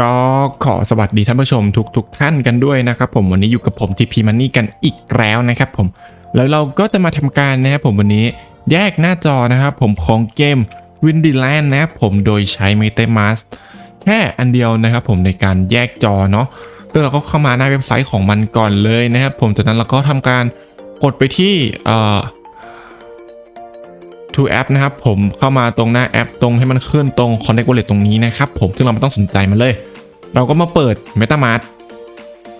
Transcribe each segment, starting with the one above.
ก็ขอสวัสดีท่านผู้ชมทุกๆท่านกันด้วยนะครับผมวันนี้อยู่กับผมทีพีมันนี่กันอีกแล้วนะครับผมแล้วเราก็จะมาทำการนะครับผมวันนี้แยกหน้าจอนะครับผมของเกม w i n d y l a n d นะครับผมโดยใช้ m e t a m a s k แค่อันเดียวนะครับผมในการแยกจอเนาะซึ่งเราก็เข้ามาหน้าเว็บไซต์ของมันก่อนเลยนะครับผมจากนั้นเราก็ทำการกดไปที่เอ่อ to app นะครับผมเข้ามาตรงหน้าแอปตรงให้มันขึ้นตรง connect wallet ตรงนี้นะครับผมซึ่งเราไม่ต้องสนใจมันเลย เราก็มาเปิด MetaMask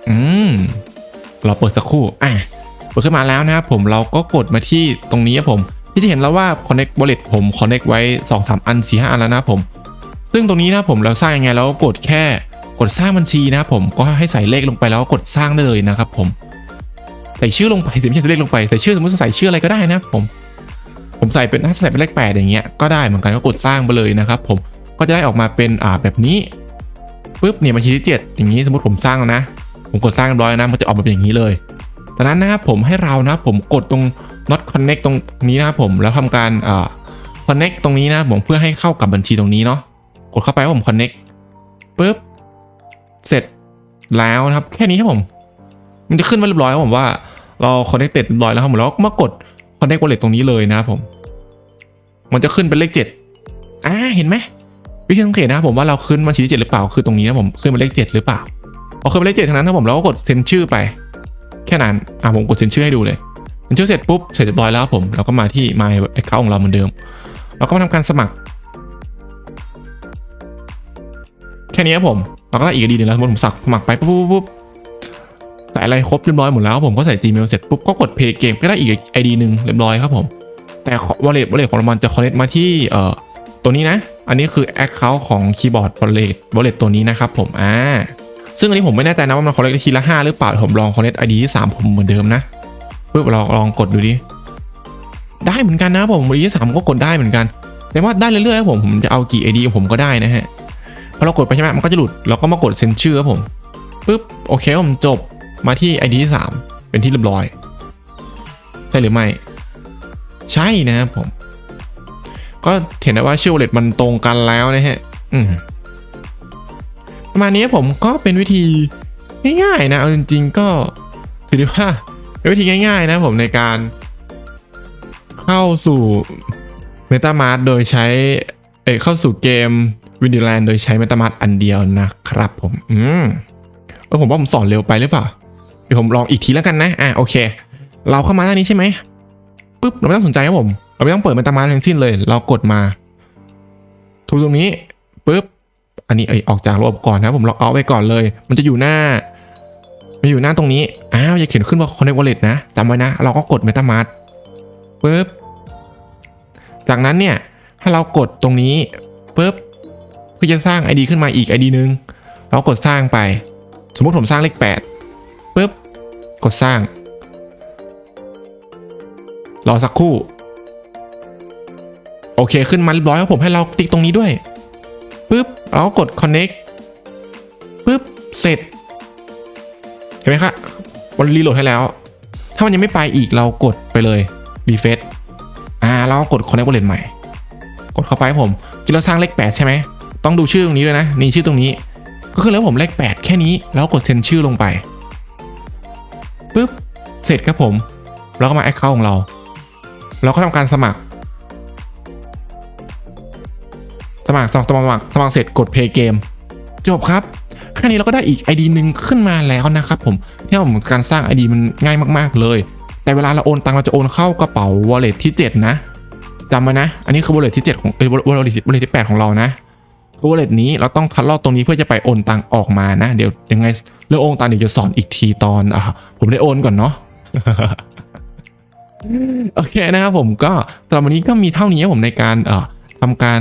อืมเราเปิดสักครู่อะเปิดขึ้นมาแล้วนะครับผมเราก็กดมาที่ตรงนี้ครับผม ที่จะเห็นแล้วว่า connect wallet ผม connect ไว้ 2-3 อัน 4-5 อันแล้วนะผม ซึ่งตรงนี้นะผมเราสร้างยังไงเราก็กดแค่กดสร้างบัญชีนะครับผมก็ให้ใส่เลขลงไปแล้วก็กดสร้างได้เลยนะครับผมใส่ชื่อลงไปสิไม่ใช่ใส่เลขลงไปใส่ชื่อสมมติใส่ชื่ออะไรก็ได้นะครับผม ผมใส่เป็นถ้าใส่เป็นเลขแปดอย่างเงี้ยก็ได้เหมือนกันก็กดสร้างไปเลยนะครับผมก็จะได้ออกมาเป็นอ่าแบบนี้ปุ๊บเนี่ยบัญชีที่ 7 อย่างนี้สมมติผมสร้างแล้วนะ ผมกดสร้างเรียบร้อยนะมันจะออกมาเป็นอย่างนี้เลยจากนั้นนะครับผมให้เรานะครับผมกดตรง not connect ตรงนี้นะครับผมแล้วทำการอ่า connect ตรงนี้นะผมเพื่อให้เข้ากับบัญชีตรงนี้เนาะกดเข้าไปว่าผม connect ปุ๊บเสร็จแล้วนะครับแค่นี้ครับผม มันจะขึ้นมาเรียบร้อยครับผมว่าเรา connected เรียบร้อยแล้วครับผมแล้วก็มากด connect wallet ตรงนี้เลยนะครับผม มันจะขึ้นเป็นเลขเจ็ดอ่าเห็นไหมวิธีสังเกตนะครับผมว่าเราขึ้นบัญชีที่เจ็ดหรือเปล่าคือตรงนี้นะผมขึ้นเป็นเลขเจ็ดหรือเปล่าพอขึ้นเป็นเลขเจ็ดทั้งนั้นนะผมเราก็กดเซ็นชื่อไป แค่นั้นอ่าผมกดเซ็นชื่อให้ดูเลยเซ็นชื่อเสร็จปุ๊บเสร็จเรียบร้อยแล้วผมเราก็มาที่ my account ของเราเหมือนเดิม เราก็มาทำการสมัคร แค่นี้ครับผมเราก็ได้อีกดีหนึงแล้วผมสักสมัครไปปุ๊บปุ๊บใส่อะไรครบเรียบร้อยหมดแล้วผมก็ใส่ Gmail เสร็จปุ๊บก็กด Play Game ก็ได้อีก ID หนึ่งเรียบร้อยครับผม แต่ wallet wallet ของมันจะ connect มาที่เอ่อตัวนี้นะ อันนี้คือ account ของ keyboard wallet wallet ตัวนี้นะครับผมอ่าซึ่งอันนี้ผมไม่แน่ใจนะว่ามัน connect ทีละ5หรือเปล่าผมลอง connect ID ที่3ผมเหมือนเดิมนะปุ๊บเราลองกดดูดิได้เหมือนกันนะผม ID ที่3ก็กดได้เหมือนกัน แต่ว่าได้เรื่อยๆครับผมผมจะเอากี่ ID ผมก็ได้นะฮะพอเรากดไปใช่ไหมมันก็จะหลุดเราก็มากดเซ็นชื่อครับผมปุ๊บโอเคผมจบมาที่ ID ที่3เป็นที่เรียบร้อย ใช่หรือไม่ ใช่นะครับผม ก็เห็นได้ว่าชื่อ wallet มันตรงกันแล้วนะฮะประมาณนี้ผมก็เป็นวิธีง่ายๆนะเอาจริงๆก็ถือได้ว่าเป็นวิธีง่าย ๆ นะผมในการ เข้าสู่ MetaMask โดยใช้เอเข้าสู่เกม w i n d y l a n d โดยใช้ MetaMask อันเดียวนะครับผม อืมเออผมว่าผมสอนเร็วไปหรือเปล่า เดี๋ยวผมลองอีกทีแล้วกันนะ อะโอเค เราเข้ามาหน้านี้ใช่ไหม ปุ๊บเราไม่ต้องสนใจครับผม เราไม่ต้องเปิดมันตามาทั้งสิ้นเลย เรากดมาทุกตรงนี้ปุ๊บอันนี้เอยออกจากระบบก่อนนะผมล็อกเอาไว้ก่อนเลย มันจะอยู่หน้ามันอยู่หน้าตรงนี้อ้าวอย่าเขียนขึ้นว่า connect wallet นะจำไว้นะ เราก็กด metamask ปุ๊บจากนั้นเนี่ยถ้าเรากดตรงนี้ปุ๊บเพื่อจะสร้าง ID ขึ้นมาอีก ID นึงเรากดสร้างไป สมมติผมสร้างเลข8ปุ๊บกดสร้าง รอสักครู่ โอเคขึ้นมาเรียบร้อยครับผมให้เราติ๊กตรงนี้ด้วยปุ๊บเราก็กด connect ปุ๊บเสร็จ เห็นไหมครับมันรีโหลดให้แล้ว ถ้ามันยังไม่ไปอีกเรากดไปเลย refresh อ่าเรากด connect wallet ใหม่ กดเข้าไปผมที่เราสร้างเลข8ใช่ไหมต้องดูชื่อตรงนี้ด้วยนะนี่ชื่อตรงนี้ ก็คือแล้วผมเลข8แค่นี้แล้วกดเซ็นชื่อลงไปปุ๊บเสร็จครับผมแล้วก็มาแอคเคาท์ของเรา เราก็ทำการสมัครสมัคร สมัครสมัครสมัครสมัครเสร็จกด Play Game จบครับแค่นี้เราก็ได้อีก ID หนึ่งขึ้นมาแล้วนะครับผมที่ผมการสร้าง ID มันง่ายมากๆเลย แต่เวลาเราโอนตังเราจะโอนเข้ากระเป๋า wallet ที่ 7 นะจำไว้นะ อันนี้คือ wallet ที่ 7 ของเอ้ย wallet wallet ที่ 8 ของเรานะคือ wallet นี้เราต้องคัดลอกตรงนี้เพื่อจะไปโอนตังออกมานะ เดี๋ยวยังไงเรื่องโอนตังเดี๋ยวจะสอนอีกทีตอนอะผมได้โอนก่อนเนาะ โอเคนะครับผมก็สำหรับวันนี้ก็มีเท่านี้ครับผมในการเอ่อทำการ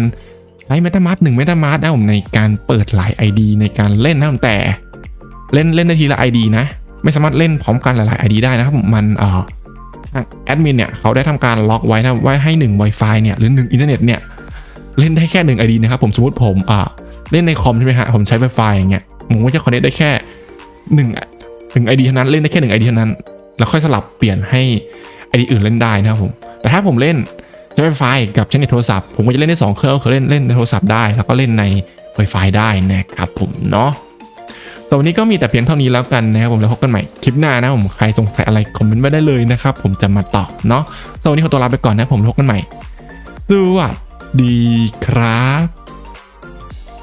ใช้ MetaMask หนึ่ง MetaMask นะผมในการเปิดหลาย ID ในการเล่นนะแต่เล่นเล่นได้ทีละ ID นะ ไม่สามารถเล่นพร้อมกันหลาย ๆ ID ได้นะครับมันเอ่อทางแอดมินเนี่ยเขาได้ทำการล็อกไว้นะไว้ให้ 1 Wi-Fi เนี่ยหรือ 1 อินเทอร์เน็ตเนี่ยเล่นได้แค่ 1 ID นะครับผมสมมติผมอ่าเล่นในคอมใช่ไหมฮะผมใช้ Wi-Fi อย่างเงี้ยผมก็จะคอนเนคได้แค่1 1 ID เท่านั้นเล่นได้แค่1 ID เท่านั้น แล้วค่อยสลับเปลี่ยนให้ ID อื่นเล่นได้นะครับผม แต่ถ้าผมเล่นใช้ไฟกับใช้ในโทรศัพท์ ผมก็จะเล่นได้2เครื่องคือเล่นเล่นในโทรศัพท์ได้ แล้วก็เล่นใน Wi-Fi ได้นะครับผมเนาะสำหรับวันนี้ก็มีแต่เพียงเท่านี้แล้วกันนะครับผมแล้วพบกันใหม่คลิปหน้านะผมใครสงสัยอะไรคอมเมนต์ไว้ได้เลยนะครับผมจะมาตอบเนาะสำหรับวันนี้ขอตัวลาไปก่อนนะผมพบกันใหม่สวัสดีครับ